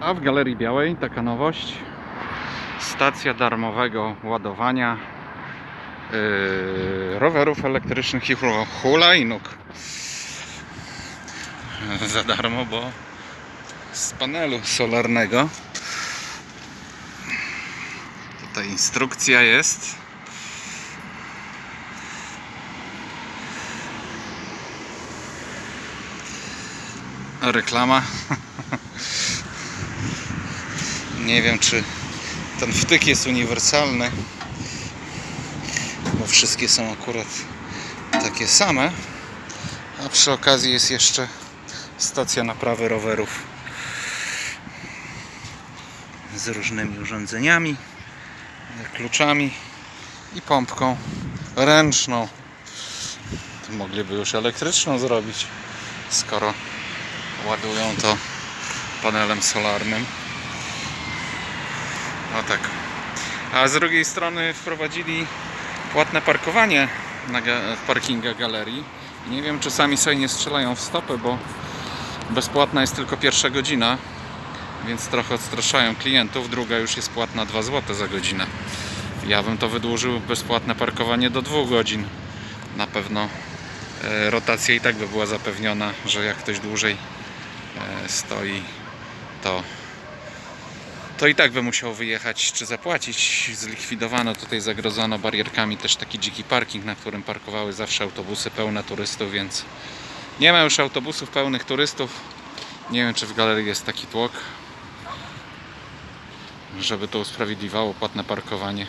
A w Galerii Białej taka nowość. Stacja darmowego ładowania yy, rowerów elektrycznych i hula- hulajnóg. Za darmo, bo z panelu solarnego. Tutaj instrukcja jest. Reklama. Nie wiem, czy ten wtyk jest uniwersalny, bo wszystkie są akurat takie same. A przy okazji jest jeszcze stacja naprawy rowerów z różnymi urządzeniami, kluczami i pompką ręczną. Mogliby już elektryczną zrobić, skoro ładują to panelem solarnym. No tak. A z drugiej strony wprowadzili płatne parkowanie na w parkingach galerii. Nie wiem, czy sami sobie nie strzelają w stopę, bo bezpłatna jest tylko pierwsza godzina, więc trochę odstraszają klientów. Druga już jest płatna 2 zł za godzinę. Ja bym to wydłużył bezpłatne parkowanie do 2 godzin. Na pewno e, rotacja i tak by była zapewniona, że jak ktoś dłużej e, stoi, to to i tak by musiał wyjechać czy zapłacić. Zlikwidowano tutaj, zagrodzono barierkami też taki dziki parking, na którym parkowały zawsze autobusy pełne turystów, więc nie ma już autobusów pełnych turystów. Nie wiem, czy w galerii jest taki tłok, żeby to usprawiedliwiało płatne parkowanie.